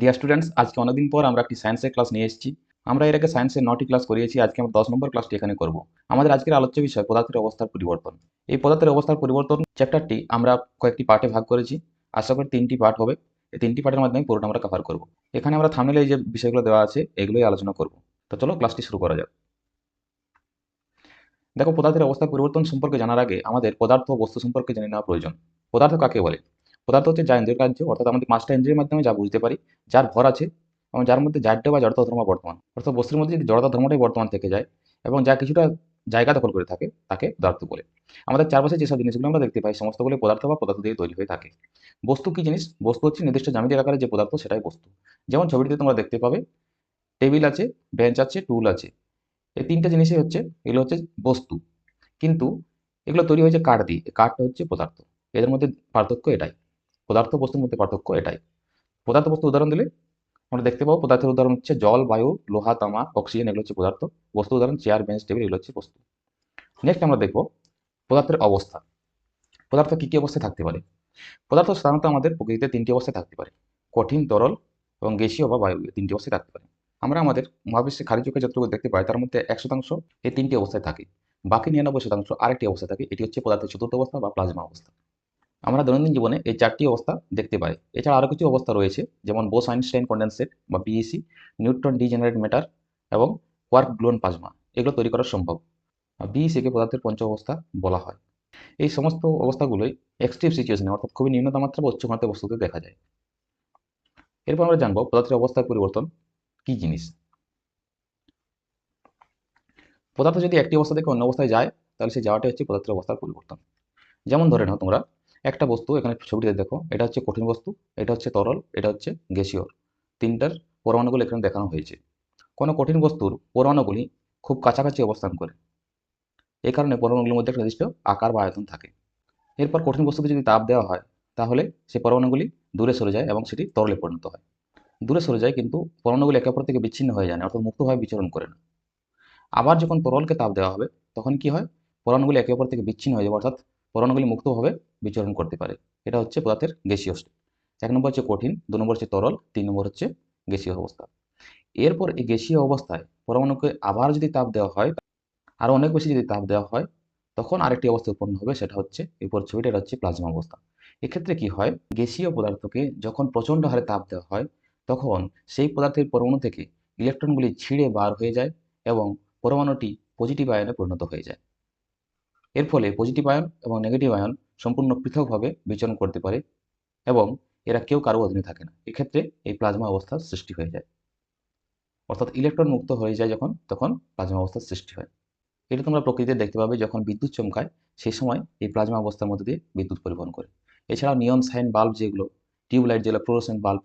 Dear students আজকে অনেকদিন পর আমরা একটি সায়েন্সের ক্লাস নিয়ে এসেছি। আমরা এর আগে সায়েন্সের নটি ক্লাস করিয়েছি, আজকে আমরা দশ নম্বর ক্লাসটি এখানে করব। আমাদের আজকের আলোচ্য বিষয় পদার্থের অবস্থার পরিবর্তন। এই পদার্থের অবস্থার পরিবর্তন চ্যাপ্টারটি আমরা কয়েকটি পার্টে ভাগ করেছি। আশা করি তিনটি পার্ট হবে। এই তিনটি পার্টের মাধ্যমে পুরোটা আমরা কভার করব। এখানে আমরা থামলে যে বিষয়গুলো দেওয়া আছে, এগুলোই আলোচনা করব। তো চলো ক্লাসটি শুরু করা যাক। দেখো, পদার্থের অবস্থার পরিবর্তন সম্পর্কে জানার আগে আমাদের পদার্থ বস্তু সম্পর্কে জেনে নেওয়া প্রয়োজন। পদার্থ কাকে বলে? পদার্থ হচ্ছে যা ইন্দ্রিয় কার্য, অর্থাৎ আমাদের পাঁচটা ইন্দ্রিয়ের মাধ্যমে যা বুঝতে পারি, যার ভর আছে, এবং যার মধ্যে জাড্য বা জড়তা ধর্ম বর্তমান। অর্থাৎ বস্তুর মধ্যে যদি জড়তা ধর্মটাই বর্তমান থেকে যায়, এবং যা কিছুটা জায়গা দখল করে থাকে, তাকে পদার্থ বলে। আমাদের চারপাশে যেসব জিনিসগুলো আমরা দেখতে পাই সমস্তগুলো পদার্থ বা পদার্থ দিয়ে তৈরি হয়ে থাকে। বস্তু কি জিনিস? বস্তু হচ্ছে নির্দিষ্ট জ্যামিতিক আকারে যে পদার্থ, সেটাই বস্তু। যেমন ছবিটিতে তোমরা দেখতে পাবে, টেবিল আছে, বেঞ্চ আছে, টুল আছে। এই তিনটা জিনিসই হচ্ছে, এগুলো হচ্ছে বস্তু। কিন্তু এগুলো তৈরি হয়েছে কাঠ দিয়ে, কাঠটা হচ্ছে পদার্থ। এদের মধ্যে পার্থক্য এটাই। পদার্থ বস্তুর মধ্যে পার্থক্য এটাই। পদার্থ বস্তু উদাহরণ দিলে আমরা দেখতে পাবো, পদার্থের উদাহরণ হচ্ছে জল, বায়ু, লোহা, তামা, অক্সিজেন, এগুলো হচ্ছে পদার্থ। বস্তু উদাহরণ চেয়ার, বেঞ্চ, টেবিল, এগুলো হচ্ছে বস্তু। নেক্সট আমরা দেখব পদার্থের অবস্থা। পদার্থ কী কী অবস্থায় থাকতে পারে? পদার্থ সাধারণত আমাদের প্রকৃতিতে তিনটি অবস্থায় থাকতে পারে। কঠিন, তরল এবং গ্যাসীয় বা বায়ু, তিনটি অবস্থায় থাকতে পারে। আমরা আমাদের মহাবিশ্বে খালি চোখে যতটুকু দেখতে পাই, তার মধ্যে এক শতাংশ এই তিনটি অবস্থায় থাকে। বাকি নিরানব্বই শতাংশ আরেকটি অবস্থা থাকে। এটি হচ্ছে পদার্থের চতুর্থ অবস্থা বা প্লাজমা অবস্থা। আমরা দৈনন্দিন জীবনে এই চারটি অবস্থা দেখতে পাই। এছাড়া আরও কিছু অবস্থা রয়েছে, যেমন বোস আইনস্টাইন কন্ডেন্সেট বা বিইসি নিউট্রন ডিজেনারেট ম্যাটার এবং ওয়ার্ক গ্লোন প্লাজমা এগুলো তৈরি করা সম্ভব। বিএসিকে পদার্থের পঞ্চ অবস্থা বলা হয়। এই সমস্ত অবস্থাগুলোই এক্সট্রিম সিচুয়েশনে অর্থাৎ খুবই নিম্ন বা উচ্চ বস্তুতে দেখা যায়। এরপর আমরা জানব পদার্থের অবস্থার পরিবর্তন কি জিনিস? পদার্থ যদি একটি অবস্থা থেকে অন্য অবস্থায় যায়, তাহলে সেই যাওয়াটাই হচ্ছে পদার্থের অবস্থার পরিবর্তন। যেমন ধরে নাও তোমরা একটা বস্তু, এখানে ছবিটিতে দেখো, এটা হচ্ছে কঠিন বস্তু, এটা হচ্ছে তরল, এটা হচ্ছে গ্যাসীয়। তিনটার পরমাণুগুলো এখানে দেখানো হয়েছে। কোনো কঠিন বস্তুর পরমাণুগুলি খুব কাছাকাছি অবস্থান করে। এই কারণে পরমাণুগুলির মধ্যে একটা নির্দিষ্ট আকার বা আয়তন থাকে। এরপর কঠিন বস্তুকে যদি তাপ দেওয়া হয়, তাহলে সেই পরমাণুগুলি দূরে সরে যায় এবং সেটি তরলে পরিণত হয়। দূরে সরে যায় কিন্তু পরমাণুগুলি একে অপর থেকে বিচ্ছিন্ন হয়ে যায় না, অর্থাৎ মুক্তভাবে বিচরণ করে না। আবার যখন তরলকে তাপ দেওয়া হবে, তখন কি হয়? পরমাণুগুলি একে অপর থেকে বিচ্ছিন্ন হয়ে যাবে, অর্থাৎ পরমাণুগুলি মুক্তভাবে বিচরণ করতে পারে। এটা হচ্ছে পদার্থের গ্যাসীয় স্টেট এক নম্বর হচ্ছে কঠিন, দু নম্বর হচ্ছে তরল, তিন নম্বর হচ্ছে গ্যাসীয় অবস্থা। এরপর এই গ্যাসীয় অবস্থায় পরমাণুকে আবার যদি তাপ দেওয়া হয় আরও অনেক বেশি যদি তাপ দেওয়া হয়, তখন আরেকটি অবস্থা উৎপন্ন হবে, সেটা হচ্ছে এরপর ছবিটা এটা হচ্ছে প্লাজমা অবস্থা। এক্ষেত্রে কি হয়? গ্যাসীয় পদার্থকে যখন প্রচণ্ড হারে তাপ দেওয়া হয়, তখন সেই পদার্থের পরমাণু থেকে ইলেকট্রনগুলি ছিঁড়ে বার হয়ে যায় এবং পরমাণুটি পজিটিভ আয়নে পরিণত হয়ে যায়। এর ফলে পজিটিভ আয়ন এবং নেগেটিভ আয়ন সম্পূর্ণ পৃথকভাবে বিচরণ করতে পারে এবং এরা কেউ কারও অধীনে থাকে না। এক্ষেত্রে এই প্লাজমা অবস্থার সৃষ্টি হয়ে যায়। অর্থাৎ ইলেকট্রন মুক্ত হয়ে যায় যখন, তখন প্লাজমা অবস্থার সৃষ্টি হয়। এটা তোমরা প্রকৃতিতে দেখতে পাবে যখন বিদ্যুৎ চমকায় সেই সময় এই প্লাজমা অবস্থার মধ্যে দিয়ে বিদ্যুৎ পরিবহন করে। এছাড়াও নিয়ন সাইন বাল্ব যেগুলো, টিউবলাইট যেগুলো ফ্লোরোসেন্ট বাল্ব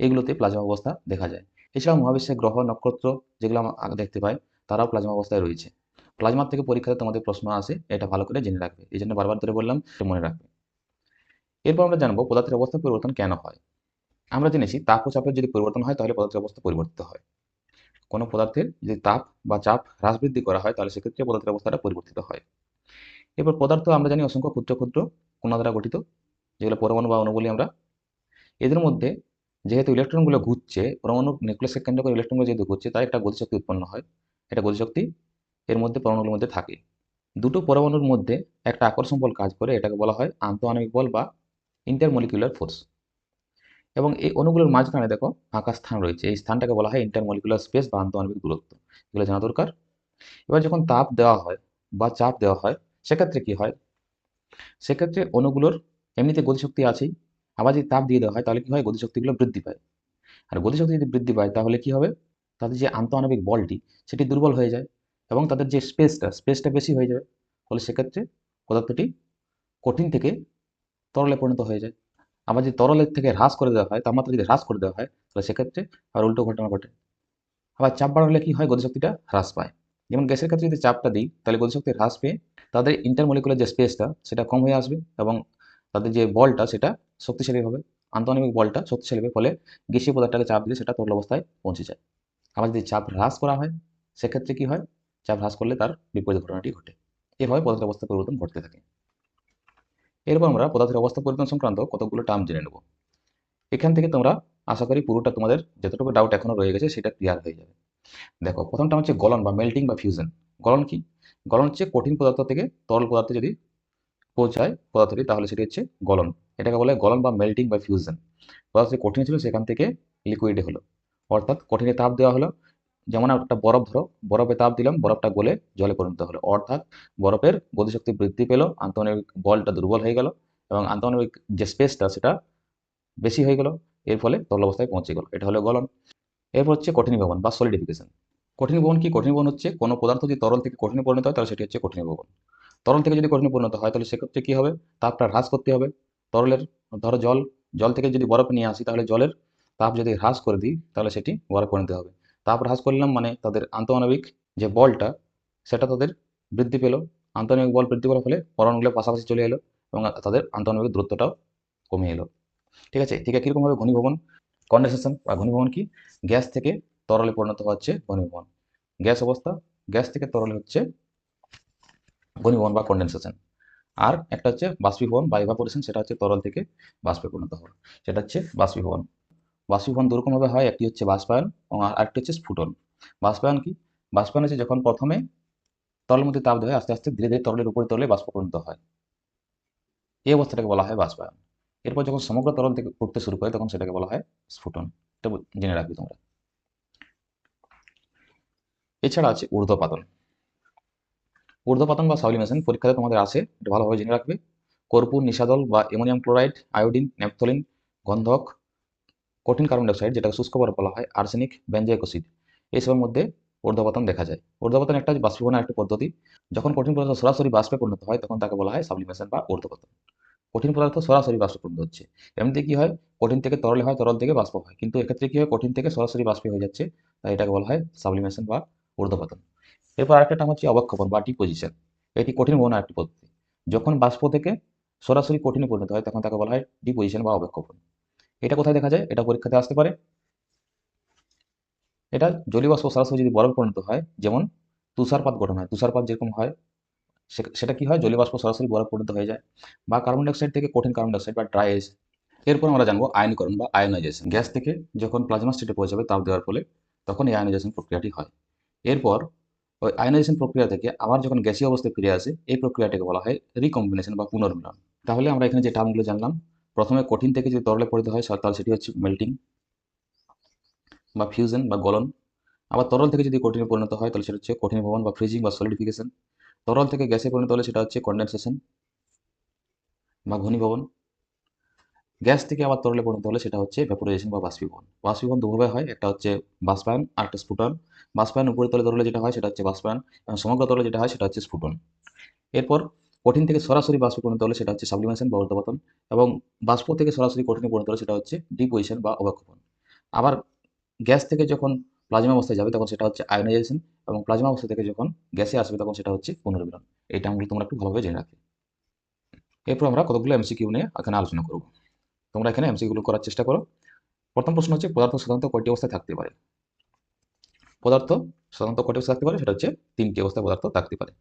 এগুলোতে প্লাজমা অবস্থা দেখা যায়। এছাড়াও মহাবিশ্বের গ্রহ, নক্ষত্র যেগুলো আমরা দেখতে পাই, তারাও প্লাজমা অবস্থায় রয়েছে। প্লাজমার থেকে পরীক্ষাতে তোমাদের প্রশ্ন আসে, এটা ভালো করে জেনে রাখবে। এই জন্য বারবার ধরে বললাম মনে রাখবে। এরপর আমরা জানব পদার্থের অবস্থা পরিবর্তন কেন হয়? আমরা জেনেছি তাপ ও চাপের যদি পরিবর্তন হয়, তাহলে পদার্থের অবস্থা পরিবর্তিত হয়। কোনো পদার্থের যদি তাপ বা চাপ হ্রাস বৃদ্ধি করা হয়, তাহলে সেক্ষেত্রে পদার্থের অবস্থাটা পরিবর্তিত হয়। এরপর পদার্থ আমরা জানি অসংখ্য ক্ষুদ্র ক্ষুদ্র কণা দ্বারা গঠিত, যেগুলো পরমাণু বা অণু বলি আমরা। এদের মধ্যে যেহেতু ইলেকট্রনগুলো ঘুরছে, পরমাণু নিউক্লিয়াসকে কেন্দ্র করে ইলেকট্রনগুলো যেহেতু ঘুরছে তাই একটা গতিশক্তি উৎপন্ন হয়। এটা গতিশক্তি এর মধ্যে পরমাণুর মধ্যে থাকে। দুটো পরমাণুর মধ্যে একটা আকর্ষণ বল কাজ করে, এটাকে বলা হয় আন্তঃআণবিক বল বা ইন্টারমলিকুলার ফোর্স এবং এই অণুগুলোর মাঝখানে দেখো ফাঁকা স্থান রয়েছে, এই স্থানটাকে বলা হয় ইন্টারমলিকুলার স্পেস বা আন্তঃআণবিক দূরত্ব। এগুলো জানা দরকার? এবার যখন তাপ দেওয়া হয় বা চাপ দেওয়া হয়, সেক্ষেত্রে কি হয়? সেক্ষেত্রে অণুগুলোর এমনিতে গতিশক্তি আছেই, আবার যদি তাপ দিয়ে দেওয়া হয়, তাহলে কি হয়? গতিশক্তিগুলো বৃদ্ধি পায়। আর গতিশক্তি যদি বৃদ্ধি পায়, তাহলে কি হবে? তাদের যে আন্তঃআণবিক বলটি, সেটি দুর্বল হয়ে যায়। এবং তাদের যে স্পেসটা স্পেসটা বেশি হয়ে যাবে, ফলে সেক্ষেত্রে পদার্থটি কঠিন থেকে তরলে পরিণত হয়ে যায়। আবার যদি তরলের থেকে হ্রাস করে দেওয়া হয়, তাপমাত্রা যদি হ্রাস করে দেওয়া হয়, তাহলে সেক্ষেত্রে আবার উল্টো ঘটনা ঘটে। আবার চাপ বাড়ালে কি হয়? গতিশক্তিটা হ্রাস পায়। যেমন গ্যাসের ক্ষেত্রে যদি চাপটা দিই, তাহলে গতিশক্তি হ্রাস পেয়ে তাদের ইন্টারমলিকুলার যে স্পেসটা সেটা কম হয়ে আসবে এবং তাদের যে বলটা, সেটা শক্তিশালী হবে। আন্তঃআণবিক বলটা শক্তিশালী হবে, ফলে গ্যাসীয় পদার্থটাকে চাপ দিলে সেটা তরল অবস্থায় পৌঁছে যায়। আবার যদি চাপ হ্রাস করা হয়, সেক্ষেত্রে কি হয়? চাপ হ্রাস করলে তার বিপরীত ঘটনাটি ঘটে। এভাবে পদার্থের অবস্থা পরিবর্তন ঘটতে থাকে। এরপর আমরা পদার্থের অবস্থা পরিবর্তন সংক্রান্ত কতগুলো টার্ম জেনে নেব। এখান থেকে তোমরা আশা করি পুরোটা তোমাদের যতটুকু ডাউট এখনও রয়ে গেছে সেটা ক্লিয়ার হয়ে যাবে। দেখো প্রথমটা হচ্ছে গলন বা মেল্টিং বা ফিউশন গলন কি? গলন হচ্ছে কঠিন পদার্থ থেকে তরল পদার্থে যদি পৌঁছায় পদার্থটি, তাহলে সেটি হচ্ছে গলন। এটাকে বলে গলন বা মেল্টিং বা ফিউশন পদার্থ কঠিন ছিল সেখান থেকে লিকুইডে হলো। অর্থাৎ কঠিনে তাপ দেওয়া হলো। যেমন একটা বরফ ধরো, বরফে তাপ দিলাম, বরফটা গলে জলে পরিণত হলো। অর্থাৎ বরফের গতিশক্তি বৃদ্ধি পেল আন্তঃনৈবিক বলটা দুর্বল হয়ে গেল এবং আন্তঃনৈবিক যে স্পেসটা সেটা বেশি হয়ে গেল, এর ফলে তরল অবস্থায় পৌঁছে গেল। এটা হলো গলন। এরপর হচ্ছে কঠিনীভবন বা সলিডিফিকেশন কঠিনীভবন কি? কঠিনীভবন হচ্ছে কোনো পদার্থ যদি তরল থেকে কঠিনে পরিণত হয়, তাহলে সেটি হচ্ছে কঠিনীভবন তরল থেকে যদি কঠিনে পরিণত হয়, তাহলে সেক্ষেত্রে কী হবে? তাপটা হ্রাস করতে হবে। তরলের, ধরো জল জল থেকে যদি বরফ নিয়ে আসি, তাহলে জলের তাপ যদি হ্রাস করে দিই, তাহলে সেটি বরফ পরিণত হবে। তাপ হ্রাস করলাম মানে তাদের আন্তঃআণবিক যে বলটা, সেটা তাদের বৃদ্ধি পেল। আন্তঃআণবিক বল বৃদ্ধি করার ফলে পরমাণুগুলো পাশাপাশি চলে এলো এবং তাদের আন্তঃআণবিক দূরত্বটাও কমে এলো। ঠিক আছে? ঠিক আছে, কীরকমভাবে ঘনীভবন? কন্ডেনসেশন বা ঘনীভবন কি? গ্যাস থেকে তরলে পরিণত হচ্ছে ঘনীভবন। গ্যাস অবস্থা? গ্যাস থেকে তরলে হচ্ছে ঘনীভবন বা কন্ডেনসেশন। আর একটা হচ্ছে বাষ্পীভবন বা ইভাপোরেশন সেটা হচ্ছে তরল থেকে বাষ্পে পরিণত হওয়া। সেটা হচ্ছে বাষ্পীভবন। বাষ্পীভবন দুরকমভাবে হয়, একটি হচ্ছে বাষ্পায়ন এবং আরেকটি হচ্ছে স্ফুটন। বাষ্পায়ন কি? বাষ্পায়ন হচ্ছে যখন প্রথমে তরলের মধ্যে তাপ দেওয়া আস্তে আস্তে ধীরে ধীরে তরলের উপরে তরলে বাষ্প পরিণত হয়। এই অবস্থাটাকে বলা হয় বাষ্পায়ন। এরপর যখন সমগ্র তরল থেকে উঠতে শুরু করে, তখন সেটাকে বলা হয় স্ফুটন। এটা জেনে রাখবি তোমরা। এছাড়া আছে ঊর্ধ্বপাতন। ঊর্ধ্বপাতন বা সাবলিমেশন পরীক্ষাতে তোমাদের আসে এটা ভালোভাবে জেনে রাখবে। কর্পূর, নিশাদল বা অ্যামোনিয়াম ক্লোরাইড, আয়োডিন, ন্যাপথলিন, গন্ধক কঠিন কার্বন ডাইঅক্সাইড যেটা শুষ্ক বরফ বলা হয় আর্সেনিক অ্যাসিড এইসবের মধ্যে ঊর্ধ্বপাতন দেখা যায়। ঊর্ধ্বপাতন একটা বাষ্পীভবনের একটা পদ্ধতি। যখন কঠিন পদার্থ সরাসরি বাষ্পে পরিণত হয়, তখন তাকে বলা হয় সাবলিমেশন বা ঊর্ধ্বপাতন কঠিন পদার্থ সরাসরি বাষ্পে পরিণত হচ্ছে। এমনিতে কি হয়? কঠিন থেকে তরলে হয়, তরল থেকে বাষ্প হয়। কিন্তু এক্ষেত্রে কি হয়? কঠিন থেকে সরাসরি বাষ্পে হয়ে যাচ্ছে। তাই এটাকে বলা হয় সাবলিমেশন বা ঊর্ধ্বপাতন এরপর আরেকটা নাম হচ্ছে অবক্ষেপণ বা ডিপোজিশন এটি কঠিন ভবনের একটি পদ্ধতি। যখন বাষ্প থেকে সরাসরি কঠিনে পরিণত হয়, তখন তাকে বলা হয় ডিপোজিশন বা অবক্ষেপণ। এটা কোথায় দেখা যায়? এটা পরীক্ষাতে আসতে পারে। এটা জলীয় বাষ্প সরাসরি যদি বরফ পরিণত হয়, যেমন তুষারপাত গঠন হয়, তুষারপাত যেরকম হয় সেটা কি হয়? জলীয় বাষ্প সরাসরি বরফ পরিণত হয়ে যায় বা কার্বন ডাইঅক্সাইড থেকে কঠিন কার্বন ডাইঅক্সাইড বা ড্রাই এস এরপর আমরা জানব আয়নীকরণ বা আয়নাইজেশন গ্যাস থেকে যখন প্লাজমা স্টেটে পৌঁছাবে তাপ দেওয়ার ফলে তখন এই আয়নাইজেশন প্রক্রিয়াটি হয়। এরপর ওই আয়নাইজেশন প্রক্রিয়া থেকে আবার যখন গ্যাসীয় অবস্থায় ফিরে আসে, এই প্রক্রিয়াটিকে বলা হয় রিকম্বিনেশন বা পুনর্মিলন। তাহলে আমরা এখানে যে টার্মগুলো জানলাম প্রথমে কঠিন থেকে যদি তরলে পরিণত হয় তাহলে সেটি হচ্ছে মেল্টিং বা ফিউশন বা গলন। আবার তরল থেকে যদি কঠিনে পরিণত হয়, তাহলে সেটা হচ্ছে কঠিন ভবন বা ফ্রিজিং বা সলিডিফিকেশন তরল থেকে গ্যাসে পরিণত হলে সেটা হচ্ছে কন্ডেনসেশন বা ঘনীভবন। গ্যাস থেকে আবার তরলে পরিণত হলে সেটা হচ্ছে ভ্যাপোরাইজেশন বা বাষ্পীভবন। বাষ্পীভবন দুভাবে হয়, একটা হচ্ছে বাষ্পায়ন, আর একটা স্ফুটন। বাষ্পায়ন উপরে তলে তরলে যেটা হয়, সেটা হচ্ছে বাষ্পায়ন। এবং সমগ্র তলে যেটা হয়, সেটা হচ্ছে স্ফুটন। এরপর কঠিন থেকে সরাসরি বাষ্পে পরিণত হলে সেটা হচ্ছে সাবলিমেশন বা ঊর্ধ্বপতন এবং বাষ্প থেকে সরাসরি কঠিনে পরিণত হলে সেটা হচ্ছে ডিপোজিশন বা অবক্ষেপণ। আবার গ্যাস থেকে যখন প্লাজমা অবস্থায় যাবে তখন সেটা হচ্ছে আয়নাইজেশন এবং প্লাজমা অবস্থা থেকে যখন গ্যাসে আসবে তখন সেটা হচ্ছে পুনর্মিলন। এই টার্মগুলো তোমরা একটু ভালোভাবে জেনে রাখবে এরপর আমরা কতগুলো এমসিকিউ নিয়ে এখানে আলোচনা করব। তোমরা এখানে এমসিকিউগুলো করার চেষ্টা করো। প্রথম প্রশ্ন হচ্ছে, পদার্থ সাধারণত কয়টি অবস্থায় থাকতে পারে? পদার্থ সাধারণত কয়টি অবস্থায় থাকতে পারে? সেটা হচ্ছে তিনটি অবস্থায় পদার্থ থাকতে পারে।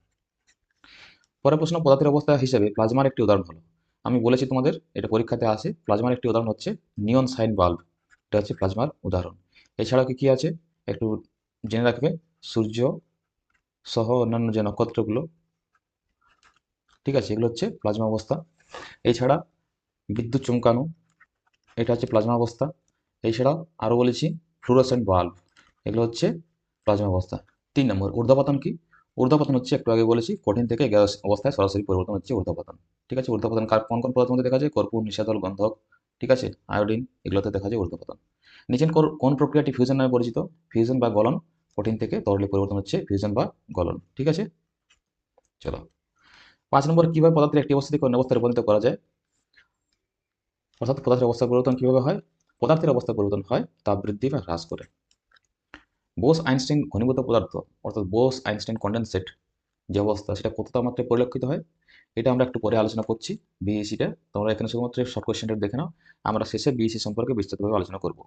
পরের প্রশ্ন, পদার্থের অবস্থা হিসেবে প্লাজমার একটি উদাহরণ হলো। আমি বলেছি তোমাদের, এটা পরীক্ষাতে আসে প্লাজমার একটি উদাহরণ হচ্ছে নিয়ন সাইন বাল্ব। এটা হচ্ছে প্লাজমার উদাহরণ। এছাড়াও কি আছে? একটু জেনে রাখবে। সূর্য সহ অন্যান্য যে নক্ষত্রগুলো, ঠিক আছে, এগুলো হচ্ছে প্লাজমা অবস্থা। এছাড়া বিদ্যুৎ চমকানো, এটা হচ্ছে প্লাজমা অবস্থা। এছাড়া আরও বলেছি, ফ্লুরোসেন্ট বাল্ব, এগুলো হচ্ছে প্লাজমা অবস্থা। তিন নম্বর, ঊর্ধ্বপাতন কি? ঊর্ধ্বপাতন হচ্ছে একটু আগে বলেছি, কঠিন থেকে গ্যাস অবস্থায় সরাসরি পরিবর্তন হচ্ছে ঊর্ধ্বপাতন। ঠিক আছে? ঊর্ধ্বপাতন কার কোন কোন পদার্থের মধ্যে দেখা যায়? কর্পূর, নিষাদল, গন্ধক। ঠিক আছে? আয়োডিন এগুলোতে দেখা যায় ঊর্ধ্বপাতন। নিচেন কোন প্রক্রিয়াটি ফিউশন নামে পরিচিত? ফিউশন বা গলন। কঠিন থেকে তরলে পরিবর্তন হচ্ছে ফিউশন বা গলন। ঠিক আছে? চলো। পাঁচ নম্বর কীভাবে পদার্থের একটি অবস্থা থেকে অন্য অবস্থায় রূপান্তরিত করা যায়? অর্থাৎ পদার্থের অবস্থা পরিবর্তন কীভাবে হয়? পদার্থের অবস্থা পরিবর্তন হয় তাপ বৃদ্ধি বা হ্রাস করে। বোস আইনস্টাইন ঘনীভূত পদার্থ, অর্থাৎ বোস আইনস্টাইন কন্ডেনসেট যে অবস্থা, সেটা কত তাপমাত্রায় পরিলক্ষিত হয়? এটা আমরা একটু পরে আলোচনা করছি বিএসিটা তোমরা এখানে শুধুমাত্র শর্ট কোয়েশ্চেনটা দেখে নাও। আমরা শেষে বিএসি সম্পর্কে বিস্তারিতভাবে আলোচনা করব।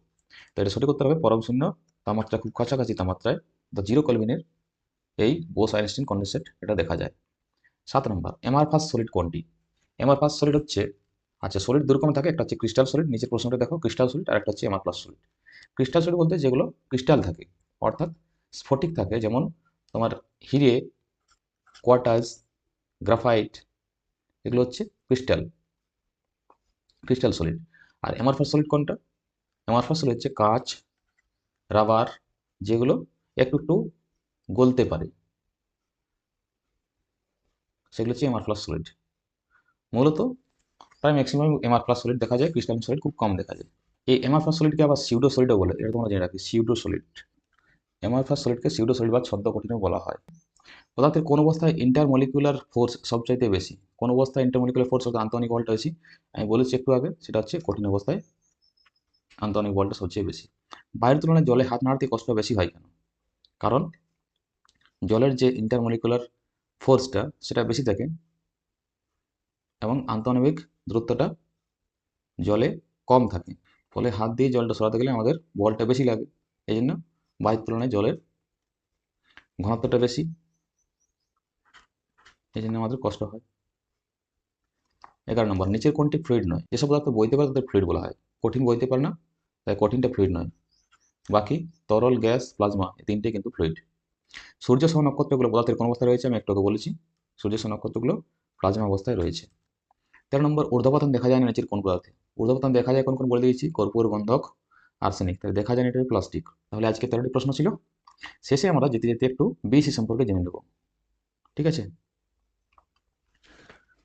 তো এটা সঠিক করতে হবে পরম শূন্য, তাপমাত্রা খুব কাছাকাছি তাপমাত্রায় দ্য জিরো কলভিনের এই বোস আইনস্টাইন কন্ডেনসেট এটা দেখা যায়। সাত নম্বর এমআর ফার্স্ট সলিড কোনটি? এমআর ফার্স্ট সলিড হচ্ছে আচ্ছা সলিড দু রকম থাকে, একটা হচ্ছে ক্রিস্টাল সলিড নিচের প্রশ্নটা দেখো ক্রিস্টাল সলিড আর একটা হচ্ছে MR plus solid crystal solid বলতে যেগুলো ক্রিস্টাল থাকে। অর্থাৎ স্ফটিক থাকে, যেমন তোমার হিরে, কোয়ার্টাজ, গ্রাফাইট, এগুলো হচ্ছে ক্রিস্টাল ক্রিস্টাল সলিড। আর এমারফাস সলিড কোনটা? এমারফাস সলিড হচ্ছে কাঁচ, রাবার, যেগুলো একটু একটু গলতে পারে। সেগুলো হচ্ছে এমআর প্লাস সলিড। মূলত প্রায় ম্যাক্সিমাম এমআর প্লাস সলিড দেখা যায়, ক্রিস্টাল সলিড খুব কম দেখা যায়। এই এমআর প্লাস সলিডকে আবার সিউডো সলিডও বলে, এটা তোমরা জেনে রাখি সিউডো সলিড প্লাস সলিডকে সিউডো সলিড বা ছদ্ম কঠিনও বলা হয়। পদার্থের কোন অবস্থায় ইন্টারমলিকুলার ফোর্স সবচাইতে বেশি? কোন অবস্থায় ইন্টারমলিকুলার ফোর্স অর্থাৎ আন্তনিক বলটা বেশি? আমি বলেছি একটু আগে, সেটা হচ্ছে কঠিন অবস্থায় আন্তনিক বলটা সবচেয়ে বেশি। বাইরের তুলনায় জলে হাত নাড়তে কষ্ট বেশি হয় কেন? কারণ জলের যে ইন্টারমলিকুলার ফোর্সটা সেটা বেশি থাকে এবং আন্তঃনবিক দূরত্বটা জলে কম থাকে। ফলে হাত দিয়ে জলটা সরাতে গেলে আমাদের বলটা বেশি লাগে। এই জন্য বায়ুর তুলনায় জলের ঘনত্বটা বেশি। এই জন্য আমাদের কষ্ট হয়। এগারো নম্বর, নিচের কোনটি ফ্লুইড নয়? যেসব পদার্থ বইতে পারে তাদের ফ্লুইড বলা হয়। কঠিন বইতে পারে না, তাই কঠিনটা ফ্লুইড নয়। বাকি, তরল, গ্যাস, প্লাজমা, এই তিনটে কিন্তু ফ্লুইড সূর্য সহ নক্ষত্রগুলো পদার্থের কোন অবস্থায় রয়েছে? আমি একটু বলেছি, সূর্য সহ নক্ষত্রগুলো প্লাজমা অবস্থায় রয়েছে। তেরো নম্বর, ঊর্ধ্বপতন দেখা যায় না নিচের কোন পদার্থে? ঊর্ধ্বপতন দেখা যায় কোন কোন বলে দিয়েছি? কর্পূর গন্ধক আর্সেনিক তাহলে দেখা যায় এটা প্লাস্টিক তাহলে আজকে তেরোটি প্রশ্ন ছিল। শেষে আমরা যেতে যেতে একটু বিসি সম্পর্কে জেনে নেব। ঠিক আছে?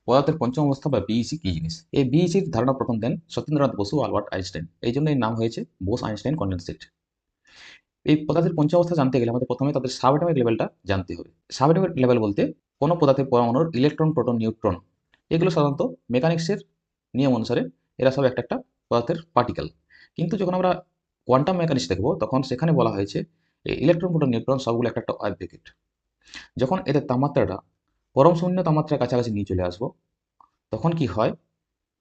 পদার্থের পঞ্চম অবস্থা বা বিইসি কি জিনিস? এই বিইসির ধারণা প্রথম দেন সত্যেন্দ্রনাথ বসু, আলবার্ট আইনস্টাইন। এই জন্য এর নাম হয়েছে বোস আইনস্টাইন কন্ডেন্সেট এই পদার্থের পঞ্চম অবস্থা জানতে গেলে আমাদের প্রথমে তাদের সাবঅ্যাটমিক লেভেলটা জানতে হবে। সাবঅ্যাটমিক লেভেল বলতে কোনো পদার্থের পরমাণুর ইলেকট্রন, প্রোটন, নিউট্রন, এগুলো সাধারণত মেকানিক্সের নিয়ম অনুসারে এরা সব একটা একটা পদার্থের পার্টিকেল কিন্তু যখন আমরা কোয়ান্টাম মেকানিক্স দেখব, তখন সেখানে বলা হয়েছে এই ইলেকট্রন প্রোটন নিউট্রন সবগুলো একটা একটা প্যাকেট যখন এদের তাপমাত্রাটা, পরম শূন্য তাপমাত্রার কাছাকাছি নিয়ে চলে আসব, তখন কি হয়?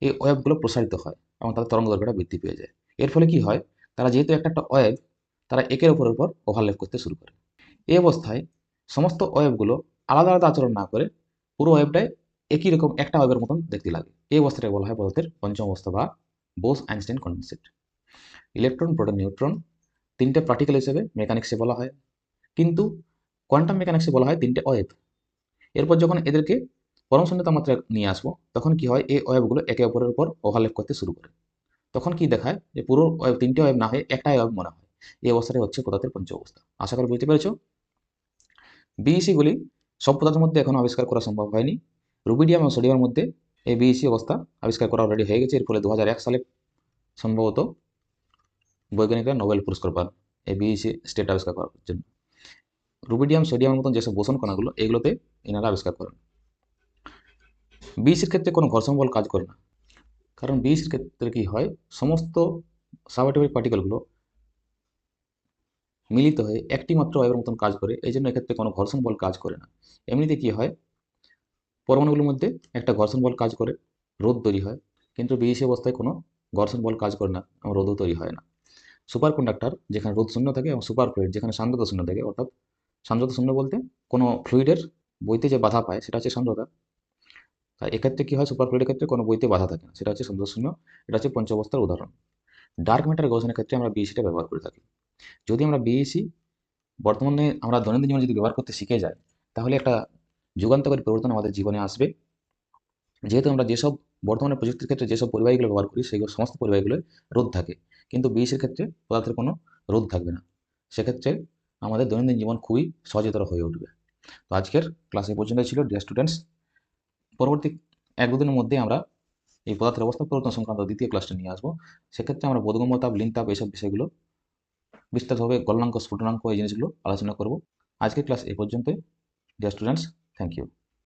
এই ওয়েবগুলো প্রসারিত হয় এবং তাদের তরঙ্গ দৈর্ঘ্যটা বৃদ্ধি পেয়ে যায়। এর ফলে কি হয়? তারা যেহেতু একটা একটা ওয়েব তারা একের ওপর উপর ওভারলেপ করতে শুরু করে। এই অবস্থায় সমস্ত ওয়েবগুলো আলাদা আলাদা আচরণ না করে পুরো ওয়েবটাই একই রকম একটা ওয়েবের মতন দেখতে লাগে। এই অবস্থাটাকে বলা হয় পদার্থের পঞ্চম অবস্থা বা Bose Einstein concept. Electron proton neutron তিনটে পার্টিকেল হিসেবে মেকানিক্সে বলা হয়। কিন্তু কোয়ান্টাম মেকানিক্সে বলা হয় তিনটে ওয়েব এরপর যখন এদেরকে পরম শূন্য তাপমাত্রা নিয়ে আসব, তখন কি হয়? এই ওয়েবগুলো একে অপরের উপর ওভারলেপ করতে শুরু করে। তখন কি দেখায়? যে পুরো ওয়েব তিনটে ওয়েব না হয়ে একটাই ওয়েব মনে হয়। এই অবস্থাটাই হচ্ছে পদার্থের পঞ্চ অবস্থা আশা করি বুঝতে পেরেছ? বিইসিগুলি সব পদার্থের মধ্যে এখনও আবিষ্কার করা সম্ভব হয়নি। রুবিডিয়াম এবং সোডিয়ামের মধ্যে এই বিইসি অবস্থা আবিষ্কার করা অলরেডি হয়ে গেছে। এর ফলে দু হাজার এক সালে সম্ভবত বৈজ্ঞানিকরা নোবেল পুরস্কার পান এই বিইসি স্টেট আবিষ্কার করার জন্য। রুবিডিয়াম সোডিয়ামের মতন যেসব বোসন কণাগুলো, এগুলোতে এনারা আবিষ্কার করেন। বিইসির ক্ষেত্রে কোনো ঘর্ষণ বল কাজ করে না। কারণ বিইসির ক্ষেত্রে কি হয়, সমস্ত সাবঅ্যাটমিক পার্টিকেলগুলো মিলিত হয়ে একটি মাত্র ওয়েবের মতন কাজ করে, এই জন্য এক্ষেত্রে কোনো ঘর্ষণ বল কাজ করে না। এমনিতে কি হয়, পরমাণুগুলোর মধ্যে একটা ঘর্ষণ বল কাজ করে, রোদ তৈরি হয়। কিন্তু বিএসি অবস্থায় কোনো ঘর্ষণ বল কাজ করে না রোদও তৈরি হয় না। সুপার কন্ডাক্টর যেখানে রোদ শূন্য থাকে এবং সুপার ফ্লুইড যেখানে সান্দ্রতা শূন্য থাকে, অর্থাৎ সান্দ্রতা শূন্য বলতে কোনো ফ্লুইডের বইতে যে বাধা পায় সেটা হচ্ছে সান্দ্রতা। তাই এক্ষেত্রে কী হয়? সুপার ফ্লুইডের ক্ষেত্রে কোনো বইতে বাধা থাকে না, সেটা হচ্ছে সান্দ্রতা শূন্য, এটা হচ্ছে পঞ্চবস্থার উদাহরণ। ডার্ক ম্যাটার গবেষণার ক্ষেত্রে আমরা বিএসিটা ব্যবহার করে থাকি। যদি আমরা বিএসি বর্তমানে আমরা দৈনন্দিন জীবনে যদি ব্যবহার করতে শিখে যাই, তাহলে একটা যুগান্তকারী পরিবর্তন আমাদের জীবনে আসবে। যেহেতু আমরা যেসব বর্তমানে প্রযুক্তির ক্ষেত্রে যেসব পরিবাহীগুলো ব্যবহার করি সেগুলো সমস্ত পরিবাহীগুলো রোধ থাকে। কিন্তু বিএসির ক্ষেত্রে পদার্থের কোনো রোধ থাকবে না। সেক্ষেত্রে আমাদের দৈনন্দিন জীবন খুবই সচেতন হয়ে উঠবে। তো আজকের ক্লাস পর্যন্ত ছিল। ডিয়ার স্টুডেন্টস পরবর্তী এক দুদিনের মধ্যে আমরা এই পদার্থের অবস্থা পরিবর্তন সংক্রান্ত দ্বিতীয় ক্লাসটা নিয়ে আসব। সেক্ষেত্রে আমরা বোধগম্যতাপ লিনতাপ এইসব বিষয়গুলো বিস্তারিতভাবে গলনাঙ্ক স্ফুটনাঙ্ক এই জিনিসগুলো আলোচনা করব। আজকের ক্লাস এই পর্যন্তই। Dear students thank you